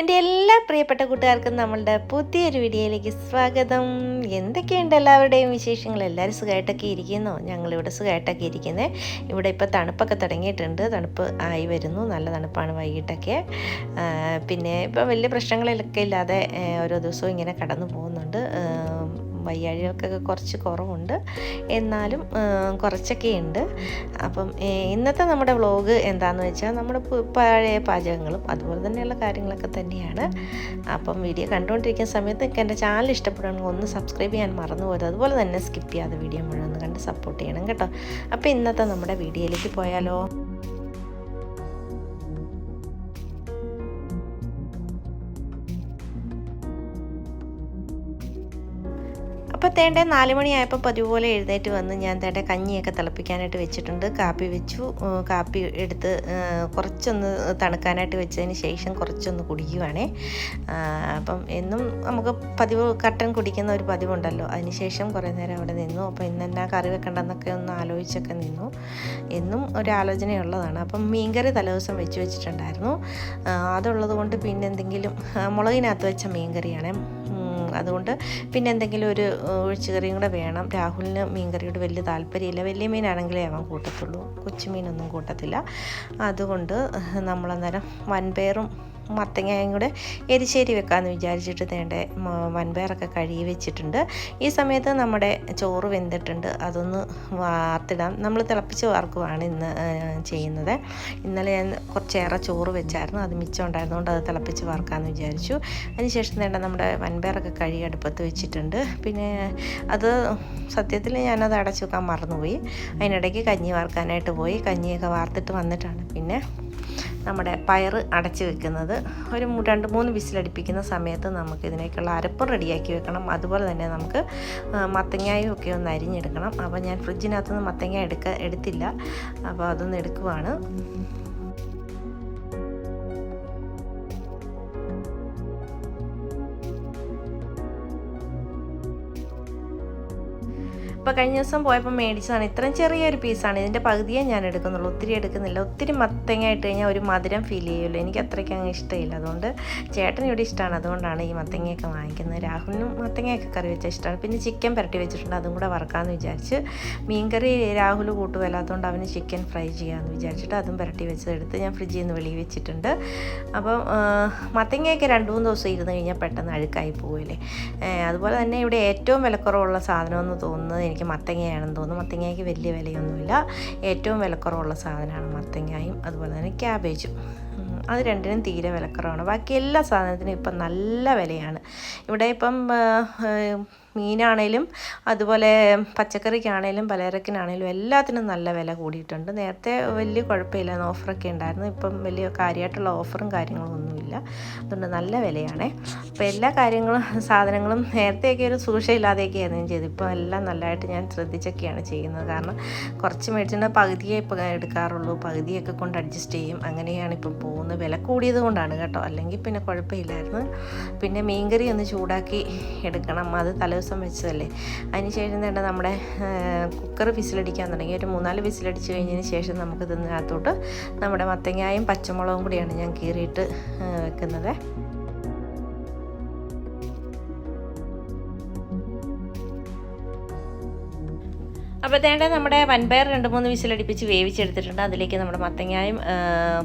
എന്റെ എല്ലാ പ്രിയപ്പെട്ട കൂട്ടുകാർക്കും നമ്മളുടെ പുതിയൊരു വീഡിയോയിലേക്ക് സ്വാഗതം. എന്തൊക്കെയുണ്ട് എല്ലാവരുടെയും വിശേഷങ്ങൾ? എല്ലാവരും സുഖമായിട്ടൊക്കെ ഇരിക്കുന്നു? ഞങ്ങളിവിടെ സുഖമായിട്ടൊക്കെ ഇരിക്കുന്നത് ഇവിടെ ഇപ്പോൾ തണുപ്പൊക്കെ തുടങ്ങിയിട്ടുണ്ട്. തണുപ്പ് ആയി വരുന്നു. നല്ല തണുപ്പാണ് വൈകിട്ടൊക്കെ. പിന്നെ ഇപ്പോൾ വലിയ പ്രശ്നങ്ങളൊക്കെ ഇല്ലാതെ ഓരോ ദിവസവും ഇങ്ങനെ കടന്നു പോകുന്നുണ്ട്. വയ്യാഴികൾക്കൊക്കെ കുറച്ച് കുറവുണ്ട്. എന്നാലും കുറച്ചൊക്കെ ഉണ്ട്. അപ്പം ഇന്നത്തെ നമ്മുടെ വ്ളോഗ് എന്താണെന്ന് വെച്ചാൽ നമ്മുടെ പഴയ പാചകങ്ങളും അതുപോലെ തന്നെയുള്ള കാര്യങ്ങളൊക്കെ തന്നെയാണ്. അപ്പം വീഡിയോ കണ്ടുകൊണ്ടിരിക്കുന്ന സമയത്ത് നിങ്ങൾക്ക് എന്റെ ചാനൽ ഇഷ്ടപ്പെടുകയാണെങ്കിൽ ഒന്ന് സബ്സ്ക്രൈബ് ചെയ്യാൻ മറന്നു പോയത് അതുപോലെ തന്നെ സ്കിപ്പ് ചെയ്യാതെ വീഡിയോ മുഴുവൻ കണ്ട് സപ്പോർട്ട് ചെയ്യണം കേട്ടോ. അപ്പോൾ ഇന്നത്തെ നമ്മുടെ വീഡിയോയിലേക്ക് പോയാലോ? അപ്പോൾ തേണ്ട നാല് മണിയായപ്പോൾ പതിവ് പോലെ എഴുന്നേറ്റ് വന്ന് ഞാൻ തേണ്ട കഞ്ഞിയൊക്കെ തിളപ്പിക്കാനായിട്ട് വെച്ചിട്ടുണ്ട്. കാപ്പി വെച്ചു. കാപ്പി എടുത്ത് കുറച്ചൊന്ന് തണുക്കാനായിട്ട് വെച്ചതിന് ശേഷം കുറച്ചൊന്ന് കുടിക്കുവാണേ. അപ്പം എന്നും നമുക്ക് പതിവ് കട്ടൻ കുടിക്കുന്ന ഒരു പതിവുണ്ടല്ലോ. അതിന് ശേഷം കുറേ നേരം അവിടെ നിന്നു. അപ്പോൾ ഇന്ന് എന്നാ കറി വെക്കണ്ടെന്നൊക്കെ ഒന്ന് ആലോചിച്ചൊക്കെ നിന്നു. എന്നും ഒരു ആലോചനയുള്ളതാണ്. അപ്പം മീൻകറി തലേദിവസം വെച്ച് വെച്ചിട്ടുണ്ടായിരുന്നു. അതുള്ളത് കൊണ്ട് പിന്നെ എന്തെങ്കിലും മുളകിനകത്ത് വെച്ച മീൻകറിയാണ്. അതുകൊണ്ട് പിന്നെ എന്തെങ്കിലും ഒരു ഒഴിച്ചുകറിയും കൂടെ വേണം. രാഹുലിന് മീൻകറിയോട് വലിയ താല്പര്യമില്ല. വലിയ മീനാണെങ്കിലേ അവൻ കൂട്ടത്തുള്ളൂ. കൊച്ചുമീനൊന്നും കൂട്ടത്തില്ല. അതുകൊണ്ട് നമ്മളന്നേരം വൻപയറും മത്തങ്ങയും കൂടെ എരിശ്ശേരി വെക്കാമെന്ന് വിചാരിച്ചിട്ട് തേണ്ട വൻപയറൊക്കെ കഴുകി വെച്ചിട്ടുണ്ട്. ഈ സമയത്ത് നമ്മുടെ ചോറ് വെന്തിട്ടുണ്ട് അതൊന്ന് വാർത്തിടാം. നമ്മൾ തിളപ്പിച്ച് വാർക്കുവാണ് ഇന്ന് ചെയ്യുന്നത്. ഇന്നലെ ഞാൻ കുറച്ചേറെ ചോറ് വെച്ചായിരുന്നു അത് മിച്ചം ഉണ്ടായിരുന്നുകൊണ്ട് അത് തിളപ്പിച്ച് വാർക്കാമെന്ന് വിചാരിച്ചു. അതിനുശേഷം തേണ്ട നമ്മുടെ വൻപയറൊക്കെ കഴുകി അടുപ്പത്ത് വെച്ചിട്ടുണ്ട്. പിന്നെ അത് സത്യത്തിൽ ഞാനത് അടച്ചു വെക്കാൻ മറന്നുപോയി. അതിനിടയ്ക്ക് കഞ്ഞി വാർക്കാനായിട്ട് പോയി. കഞ്ഞിയൊക്കെ വാർത്തിട്ട് വന്നിട്ടാണ്. പിന്നെ നമ്മുടെ പയറ് അടച്ച് വെക്കുന്നത്. ഒരു രണ്ട് മൂന്ന് വിസിലടിപ്പിക്കുന്ന സമയത്ത് നമുക്ക് ഇതിനേക്കുള്ള അരപ്പ് റെഡിയാക്കി വെക്കണം. അതുപോലെ തന്നെ നമുക്ക് മത്തങ്ങയും ഒക്കെ ഒന്ന് അരിഞ്ഞെടുക്കണം. അപ്പോൾ ഞാൻ ഫ്രിഡ്ജിനകത്തുനിന്ന് മത്തങ്ങ എടുക്ക എടുത്തില്ല. അപ്പോൾ അതൊന്ന് എടുക്കുവാണ്. ഇപ്പോൾ കഴിഞ്ഞ ദിവസം പോയപ്പോൾ മേടിച്ചതാണ്. ഇത്രയും ചെറിയൊരു പീസാണ് ഇതിന്റെ പകുതിയേ ഞാൻ എടുക്കുന്നുള്ളൂ. ഒത്തിരി എടുക്കുന്നില്ല. ഒത്തിരി മത്തങ്ങ ഇട്ട് കഴിഞ്ഞാൽ ഒരു മധുരം ഫീൽ ചെയ്യുമല്ലോ. എനിക്ക് അത്രയ്ക്ക് അങ്ങ് ഇഷ്ടമില്ല. അതുകൊണ്ട് ചേട്ടന് ഇവിടെ ഇഷ്ടമാണ് അതുകൊണ്ടാണ് ഈ മത്തങ്ങയൊക്കെ വാങ്ങിക്കുന്നത്. രാഹുലിനും മത്തങ്ങയൊക്കെ കറി വെച്ചാൽ ഇഷ്ടമാണ് പിന്നെ ചിക്കൻ പുരട്ടി വെച്ചിട്ടുണ്ട്. അതും കൂടെ വറക്കാമെന്ന് വിചാരിച്ച് മീൻകറി രാഹുൽ കൂട്ടുമല്ലാത്തതുകൊണ്ട് അവന് ചിക്കൻ ഫ്രൈ ചെയ്യാമെന്ന് വിചാരിച്ചിട്ട് അതും പുരട്ടി വെച്ചതെടുത്ത് ഞാൻ ഫ്രിഡ്ജിൽ നിന്ന് വെളിയിൽ വെച്ചിട്ടുണ്ട്. അപ്പം മത്തങ്ങയൊക്കെ രണ്ട് മൂന്ന് ദിവസം ഇരുന്ന് കഴിഞ്ഞാൽ പെട്ടെന്ന് അഴുക്കായി പോവില്ലേ? അതുപോലെ തന്നെ ഇവിടെ ഏറ്റവും വിലക്കുറവുള്ള സാധനമെന്ന് തോന്നുന്നത് എനിക്ക് മത്തങ്ങയാണെന്ന് തോന്നുന്നു. മത്തങ്ങയ്ക്ക് വലിയ വിലയൊന്നുമില്ല. ഏറ്റവും വിലക്കുറവുള്ള സാധനമാണ് മത്തങ്ങയും അതുപോലെ തന്നെ ക്യാബേജും. അത് രണ്ടിനും തീരെ വിലക്കുറവാണ്. ബാക്കി എല്ലാ സാധനത്തിനും ഇപ്പം നല്ല വിലയാണ്. ഇവിടെ ഇപ്പം മീനാണേലും അതുപോലെ പച്ചക്കറിക്കാണേലും പലചരക്കിനാണേലും എല്ലാത്തിനും നല്ല വില കൂടിയിട്ടുണ്ട്. നേരത്തെ വലിയ കുഴപ്പമില്ല ഓഫറൊക്കെ ഉണ്ടായിരുന്നു. ഇപ്പം വലിയ കാര്യമായിട്ടുള്ള ഓഫറും കാര്യങ്ങളും ഒന്നുമില്ല അതുകൊണ്ട് നല്ല വിലയാണേ. അപ്പോൾ എല്ലാ കാര്യങ്ങളും സാധനങ്ങളും നേരത്തെയൊക്കെ ഒരു സൂക്ഷയില്ലാതെയൊക്കെയായിരുന്നു ഞാൻ ചെയ്തത്. ഇപ്പോൾ എല്ലാം നല്ലതായിട്ട് ഞാൻ ശ്രദ്ധിച്ചൊക്കെയാണ് ചെയ്യുന്നത്. കാരണം കുറച്ച് മേടിച്ചിട്ട് പകുതിയെ ഇപ്പോൾ എടുക്കാറുള്ളൂ. പകുതിയൊക്കെ കൊണ്ട് അഡ്ജസ്റ്റ് ചെയ്യും. അങ്ങനെയാണ് ഇപ്പം പോകുന്നത്. വില കൂടിയത് കൊണ്ടാണ് കേട്ടോ. അല്ലെങ്കിൽ പിന്നെ കുഴപ്പമില്ലായിരുന്നു. പിന്നെ മീൻകറി ഒന്ന് ചൂടാക്കി എടുക്കണം. അത് തലേദിവസം വെച്ചതല്ലേ. അതിനുശേഷം തന്നെ നമ്മുടെ കുക്കർ വിസിലടിക്കാൻ തുടങ്ങി. ഒരു മൂന്നാൽ വിസിലടിച്ച് കഴിഞ്ഞതിന് ശേഷം നമുക്ക് ഇതിനകത്തോട്ട് നമ്മുടെ മത്തങ്ങായും പച്ചമുളകും കൂടിയാണ് ഞാൻ കീറിയിട്ട് വെക്കുന്നത്. അപ്പോൾ തേണ്ട നമ്മുടെ വൻപയർ രണ്ട് മൂന്ന് വിസിലടിപ്പിച്ച് വേവിച്ചെടുത്തിട്ടുണ്ട്. അതിലേക്ക് നമ്മുടെ മത്തങ്ങായും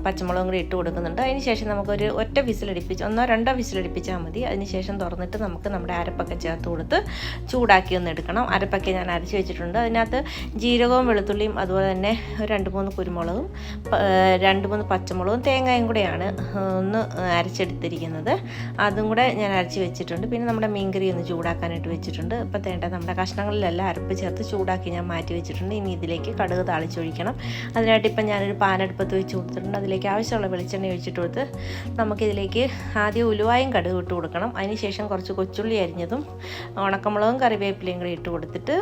പച്ചമുളകും കൂടി ഇട്ട് കൊടുക്കുന്നുണ്ട്. അതിന് ശേഷം നമുക്കൊരു ഒറ്റ വിസിലടിപ്പിച്ച് ഒന്നോ രണ്ടോ വിസിലടിപ്പിച്ചാൽ മതി. അതിന് ശേഷം തുറന്നിട്ട് നമുക്ക് നമ്മുടെ അരപ്പൊക്കെ ചേർത്ത് കൊടുത്ത് ചൂടാക്കി ഒന്ന് എടുക്കണം. അരപ്പൊക്കെ ഞാൻ അരച്ച് വെച്ചിട്ടുണ്ട്. അതിനകത്ത് ജീരകവും വെളുത്തുള്ളിയും അതുപോലെ തന്നെ രണ്ട് മൂന്ന് കുരുമുളകും രണ്ട് മൂന്ന് പച്ചമുളകും തേങ്ങയും കൂടെയാണ് ഒന്ന് അരച്ചെടുത്തിരിക്കുന്നത്. അതും കൂടെ ഞാൻ അരച്ച് വെച്ചിട്ടുണ്ട്. പിന്നെ നമ്മുടെ മീൻകറി ഒന്ന് ചൂടാക്കാനായിട്ട് വെച്ചിട്ടുണ്ട്. ഇപ്പോൾ തേണ്ട നമ്മുടെ കഷ്ണങ്ങളിലെല്ലാം അരപ്പ് ചേർത്ത് ചൂടാക്കി ഞാൻ മാറ്റി വെച്ചിട്ടുണ്ട്. ഇനി ഇതിലേക്ക് കടുക് താളിച്ചൊഴിക്കണം. അതിനായിട്ട് ഇപ്പം ഞാനൊരു പാനടുപ്പത്ത് വെച്ച് കൊടുത്തിട്ടുണ്ട്. അതിലേക്ക് ആവശ്യമുള്ള വെളിച്ചെണ്ണ ഒഴിച്ചിട്ട് കൊടുത്ത് നമുക്കിതിലേക്ക് ആദ്യം ഉലുവായും കടുക് ഇട്ട് കൊടുക്കണം. അതിനുശേഷം കുറച്ച് കൊച്ചുള്ളി അരിഞ്ഞതും ഉണക്കമുളകും കറിവേപ്പിലയും കൂടി ഇട്ട് കൊടുത്തിട്ട്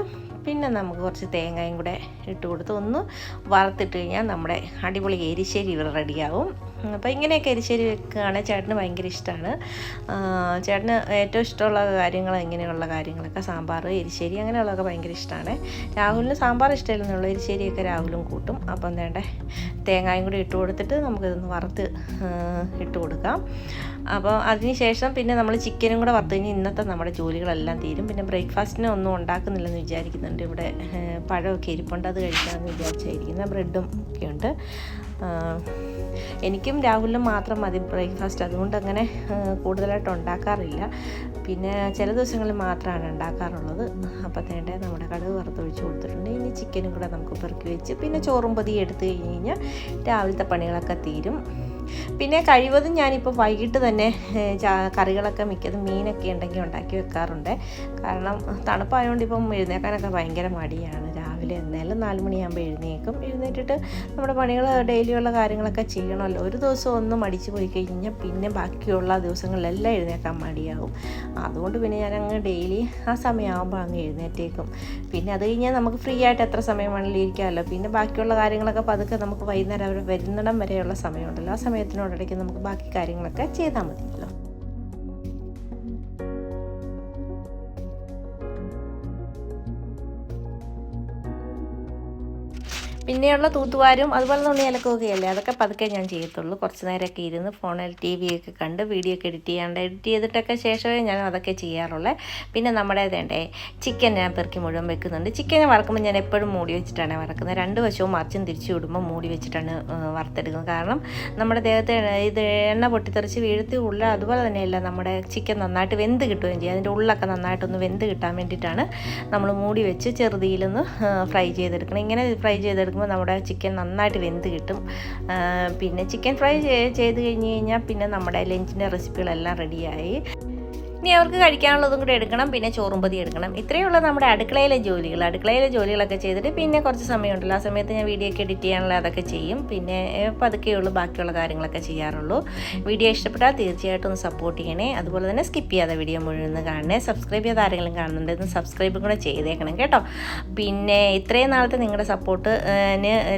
പിന്നെ നമുക്ക് കുറച്ച് തേങ്ങയും കൂടെ ഇട്ട് കൊടുത്ത് ഒന്ന് വറുത്തിട്ട് കഴിഞ്ഞാൽ നമ്മുടെ അടിപൊളി എരിശ്ശേരി ഇവിടെ റെഡിയാവും. അപ്പോൾ ഇങ്ങനെയൊക്കെ എരിശ്ശേരി വെക്കുകയാണ് ചേട്ടന് ഭയങ്കര ഇഷ്ടമാണ് ചേട്ടന് ഏറ്റവും ഇഷ്ടമുള്ള കാര്യങ്ങൾ ഇങ്ങനെയുള്ള കാര്യങ്ങളൊക്കെ? സാമ്പാർ എരിശ്ശേരി അങ്ങനെയുള്ളതൊക്കെ ഭയങ്കര ഇഷ്ടമാണ് രാഹുലിന് സാമ്പാർ ഇഷ്ടമില്ലെന്നുള്ളൂ എരിശ്ശേരിയൊക്കെ രാഹുലും കൂട്ടും. അപ്പം വേണ്ട തേങ്ങായും കൂടി ഇട്ട് കൊടുത്തിട്ട് നമുക്കിതൊന്ന് വറുത്ത് ഇട്ട് കൊടുക്കാം. അപ്പോൾ അതിന് ശേഷം പിന്നെ നമ്മൾ ചിക്കനും കൂടെ വറുത്ത് കഴിഞ്ഞാൽ ഇന്നത്തെ നമ്മുടെ ജോലികളെല്ലാം തീരും. പിന്നെ ബ്രേക്ക്ഫാസ്റ്റിന് ഒന്നും ഉണ്ടാക്കുന്നില്ലെന്ന് വിചാരിക്കുന്നുണ്ട്. ഇവിടെ പഴമൊക്കെ ഇരിപ്പുണ്ട്. അത് കഴിക്കാമെന്ന് വിചാരിച്ചായിരിക്കുന്നത് ബ്രെഡും ഒക്കെ ഉണ്ട്. എനിക്കും രാഹുലിനും മാത്രം മതി ബ്രേക്ക്ഫാസ്റ്റ്. അതുകൊണ്ട് അങ്ങനെ കൂടുതലായിട്ട് ഉണ്ടാക്കാറില്ല. പിന്നെ ചില ദിവസങ്ങളിൽ മാത്രമാണ് ഉണ്ടാക്കാറുള്ളത്. അപ്പത്തേണ്ടേ തേണ്ട നമ്മുടെ കടുക് വറുത്തൊഴിച്ച് കൊടുത്തിട്ടുണ്ട്. ഇനി ചിക്കനും കൂടെ നമുക്ക് പെറുക്കി വെച്ച് പിന്നെ ചോറും പൊതി എടുത്തു കഴിഞ്ഞ് കഴിഞ്ഞാൽ രാവിലത്തെ പണികളൊക്കെ തീരും. പിന്നെ കഴിവതും ഞാനിപ്പോൾ വൈകിട്ട് തന്നെ കറികളൊക്കെ മിക്കതും മീനൊക്കെ ഉണ്ടെങ്കിൽ ഉണ്ടാക്കി വെക്കാറുണ്ട്. കാരണം തണുപ്പായതുകൊണ്ട് ഇപ്പം എഴുന്നേക്കാനൊക്കെ ഭയങ്കര മടിയാണ്. രാവിലെ എന്നാലും നാല് മണിയാകുമ്പോൾ എഴുന്നേക്കും എഴുന്നേറ്റിട്ട് നമ്മുടെ പണികൾ ഡെയിലിയുള്ള കാര്യങ്ങളൊക്കെ ചെയ്യണമല്ലോ. ഒരു ദിവസം ഒന്ന് മടിച്ച് പോയി കഴിഞ്ഞാൽ പിന്നെ ബാക്കിയുള്ള ദിവസങ്ങളിലെല്ലാം എഴുന്നേക്കാൻ മടിയാകും അതുകൊണ്ട് പിന്നെ ഞാൻ അങ്ങ് ഡെയിലി ആ സമയമാകുമ്പോൾ അങ്ങ് എഴുന്നേറ്റേക്കും. പിന്നെ അത് കഴിഞ്ഞാൽ നമുക്ക് ഫ്രീ ആയിട്ട് എത്ര സമയം വേണമെങ്കിലും ഇരിക്കാമല്ലോ. പിന്നെ ബാക്കിയുള്ള കാര്യങ്ങളൊക്കെ പതുക്കെ നമുക്ക് വൈകുന്നേരം അവർ വരുന്നിടം വരെയുള്ള സമയമുണ്ടല്ലോ. ആ സമയത്തിനോടിടയ്ക്ക് നമുക്ക് ബാക്കി കാര്യങ്ങളൊക്കെ ചെയ്താൽ മതിയല്ലോ പിന്നെയുള്ള തൂത്തുവാരും അതുപോലെ തുണി അലക്കുകയൊക്കെ അതൊക്കെ പതുക്കെ ഞാൻ ചെയ്യത്തുള്ളൂ. കുറച്ച് നേരമൊക്കെ ഇരുന്ന് ഫോണിൽ ടി വി ഒക്കെ കണ്ട് വീഡിയോ ഒക്കെ എഡിറ്റ് ചെയ്യാണ്ട് എഡിറ്റ് ചെയ്തിട്ടൊക്കെ ശേഷമേ ഞാൻ അതൊക്കെ ചെയ്യാറുള്ളേ. പിന്നെ നമ്മുടെ വേണ്ടേ ചിക്കൻ ഞാൻ പെറുക്കി മുഴുവൻ വെക്കുന്നുണ്ട്. ചിക്കൻ വറക്കുമ്പോൾ ഞാൻ എപ്പോഴും മൂടി വെച്ചിട്ടാണ് വറക്കുന്നത്. രണ്ട് വശവും മറിച്ചും തിരിച്ചു വിടുമ്പോൾ മൂടി വെച്ചിട്ടാണ് വറുത്തെടുക്കുന്നത്. കാരണം നമ്മുടെ ദേഹത്തെ ഇത് എണ്ണ പൊട്ടിത്തെറിച്ച് വീഴ്ത്തി ഉള്ള അതുപോലെ തന്നെയല്ല നമ്മുടെ ചിക്കൻ നന്നായിട്ട് വെന്ത് കിട്ടുകയും ചെയ്യും. അതിന്റെ ഉള്ളൊക്കെ നന്നായിട്ടൊന്ന് വെന്ത് കിട്ടാൻ വേണ്ടിയിട്ടാണ് നമ്മൾ മൂടി വെച്ച് ചെറുതിയിലൊന്ന് ഫ്രൈ ചെയ്തെടുക്കണം ഇങ്ങനെ ഫ്രൈ ചെയ്തെടുക്കുമ്പോൾ നമ്മുടെ ചിക്കൻ നന്നായിട്ട് വെന്ത് കിട്ടും. പിന്നെ ചിക്കൻ ഫ്രൈ ചെയ്ത് കഴിഞ്ഞ് കഴിഞ്ഞാൽ പിന്നെ നമ്മുടെ ലഞ്ചിന്റെ റെസിപ്പികളെല്ലാം റെഡിയായി. ഇനി അവർക്ക് കഴിക്കാനുള്ളതും കൂടി എടുക്കണം പിന്നെ ചോറും പൊതി എടുക്കണം. ഇത്രയുള്ള നമ്മുടെ അടുക്കളയിലെ ജോലികൾ. അടുക്കളയിലെ ജോലികളൊക്കെ ചെയ്തിട്ട് പിന്നെ കുറച്ച് സമയമുണ്ടല്ലോ. ആ സമയത്ത് ഞാൻ വീഡിയോ ഒക്കെ എഡിറ്റ് ചെയ്യാനുള്ള അതൊക്കെ ചെയ്യും. പിന്നെ പതുക്കെയുള്ളൂ ബാക്കിയുള്ള കാര്യങ്ങളൊക്കെ ചെയ്യാറുള്ളൂ. വീഡിയോ ഇഷ്ടപ്പെട്ടാൽ തീർച്ചയായിട്ടും ഒന്ന് സപ്പോർട്ട് ചെയ്യണേ. അതുപോലെ തന്നെ സ്കിപ്പ് ചെയ്യാതെ വീഡിയോ മുഴുവൻ കാണണേ. സബ്സ്ക്രൈബ് ചെയ്ത് ആരെങ്കിലും കാണുന്നുണ്ടെന്ന് സബ്സ്ക്രൈബും കൂടെ ചെയ്തേക്കണം കേട്ടോ. പിന്നെ ഇത്രയും നാളത്തെ നിങ്ങളുടെ സപ്പോർട്ട്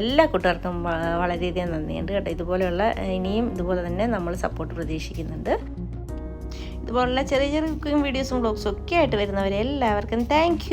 എല്ലാ കൂട്ടുകാർക്കും വളരെയധികം നന്ദിയുണ്ട് കേട്ടോ. ഇതുപോലെയുള്ള ഇനിയും ഇതുപോലെ തന്നെ നമ്മൾ സപ്പോർട്ട് പ്രതീക്ഷിക്കുന്നുണ്ട്. ഇതുപോലുള്ള ചെറിയ ചെറിയ കുക്കിംഗ് വീഡിയോസും ബ്ലോഗ്സും ഒക്കെ ആയിട്ട് വരുന്നവരെ എല്ലാവർക്കും താങ്ക്